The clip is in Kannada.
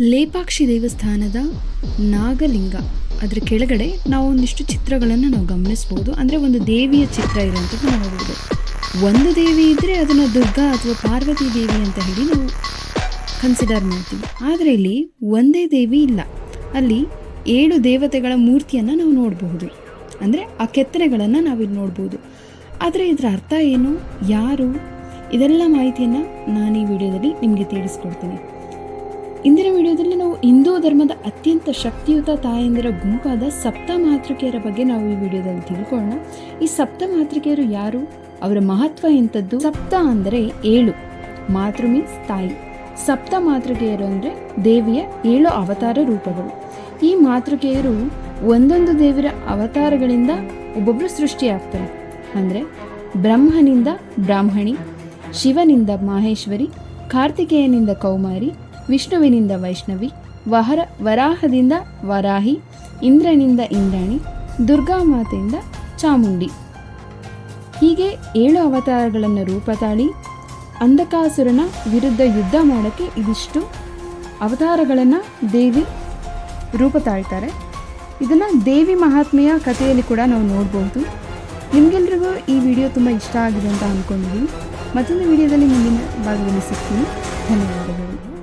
ಲೇಪಾಕ್ಷಿ ದೇವಸ್ಥಾನದ ನಾಗಲಿಂಗ. ಅದರ ಕೆಳಗಡೆ ನಾವು ಒಂದಿಷ್ಟು ಚಿತ್ರಗಳನ್ನು ನಾವು ಗಮನಿಸ್ಬೋದು. ಅಂದರೆ ಒಂದು ದೇವಿಯ ಚಿತ್ರ ಇರುವಂಥದ್ದು ನಾವು ನೋಡ್ಬೋದು. ಒಂದು ದೇವಿ ಇದ್ದರೆ ಅದನ್ನು ದುರ್ಗಾ ಅಥವಾ ಪಾರ್ವತಿ ದೇವಿ ಅಂತ ಹೇಳಿ ನಾವು ಕನ್ಸಿಡರ್ ಮಾಡ್ತೀವಿ. ಆದರೆ ಇಲ್ಲಿ ಒಂದೇ ದೇವಿ ಇಲ್ಲ. ಅಲ್ಲಿ ಏಳು ದೇವತೆಗಳ ಮೂರ್ತಿಯನ್ನು ನಾವು ನೋಡಬಹುದು. ಅಂದರೆ ಆ ಕೆತ್ತನೆಗಳನ್ನು ನಾವಿಲ್ಲಿ ನೋಡ್ಬೋದು. ಆದರೆ ಇದರ ಅರ್ಥ ಏನು? ಯಾರು? ಇದೆಲ್ಲ ಮಾಹಿತಿಯನ್ನು ನಾನು ಈ ವಿಡಿಯೋದಲ್ಲಿ ನಿಮಗೆ ತಿಳಿಸ್ಕೊಡ್ತೀನಿ. ಇಂದಿನ ವಿಡಿಯೋದಲ್ಲಿ ನಾವು ಹಿಂದೂ ಧರ್ಮದ ಅತ್ಯಂತ ಶಕ್ತಿಯುತ ತಾಯಂದಿರ ಗುಂಪಾದ ಸಪ್ತ ಮಾತೃಕೆಯರ ಬಗ್ಗೆ ನಾವು ಈ ವಿಡಿಯೋದಲ್ಲಿ ತಿಳ್ಕೊಳ್ಳೋಣ. ಈ ಸಪ್ತ ಮಾತೃಕೆಯರು ಯಾರು? ಅವರ ಮಹತ್ವ ಎಂಥದ್ದು? ಸಪ್ತ ಅಂದರೆ ಏಳು. ಮಾತೃ ಮೀನ್ಸ್ ತಾಯಿ. ಸಪ್ತ ಮಾತೃಕೆಯರು ಅಂದರೆ ದೇವಿಯ ಏಳು ಅವತಾರ ರೂಪಗಳು. ಈ ಮಾತೃಕೆಯರು ಒಂದೊಂದು ದೇವರ ಅವತಾರಗಳಿಂದ ಒಬ್ಬೊಬ್ಬರು ಸೃಷ್ಟಿಯಾಗ್ತಾರೆ. ಅಂದರೆ ಬ್ರಹ್ಮನಿಂದ ಬ್ರಾಹ್ಮಣಿ, ಶಿವನಿಂದ ಮಾಹೇಶ್ವರಿ, ಕಾರ್ತಿಕೇಯನಿಂದ ಕೌಮಾರಿ ವಿಷ್ಣುವಿನಿಂದ ವೈಷ್ಣವಿ, ವಹರ, ವರಾಹದಿಂದ ವರಾಹಿ, ಇಂದ್ರನಿಂದ ಇಂದ್ರಾಣಿ ದುರ್ಗಾ ಮಾತೆಯಿಂದ ಚಾಮುಂಡಿ. ಹೀಗೆ ಏಳು ಅವತಾರಗಳನ್ನು ರೂಪ ತಾಳಿ, ಅಂಧಕಾಸುರನ ವಿರುದ್ಧ ಯುದ್ಧ ಮಾಡೋಕ್ಕೆ ಇದಿಷ್ಟು ಅವತಾರಗಳನ್ನು ದೇವಿ ರೂಪ ತಾಳ್ತಾರೆ. ಇದನ್ನು ದೇವಿ ಮಹಾತ್ಮೆಯ ಕಥೆಯಲ್ಲಿ ಕೂಡ ನಾವು ನೋಡ್ಬೋದು. ನಿಮಗೆಲ್ರಿಗೂ ಈ ವಿಡಿಯೋ ತುಂಬ ಇಷ್ಟ ಆಗಿದೆ ಅಂತ ಅಂದ್ಕೊಂಡಿದ್ದೀನಿ ಮತ್ತೊಂದು ವಿಡಿಯೋದಲ್ಲಿ ಮುಂದಿನ ಭಾಗದಲ್ಲಿ ಧನ್ಯವಾದಗಳು.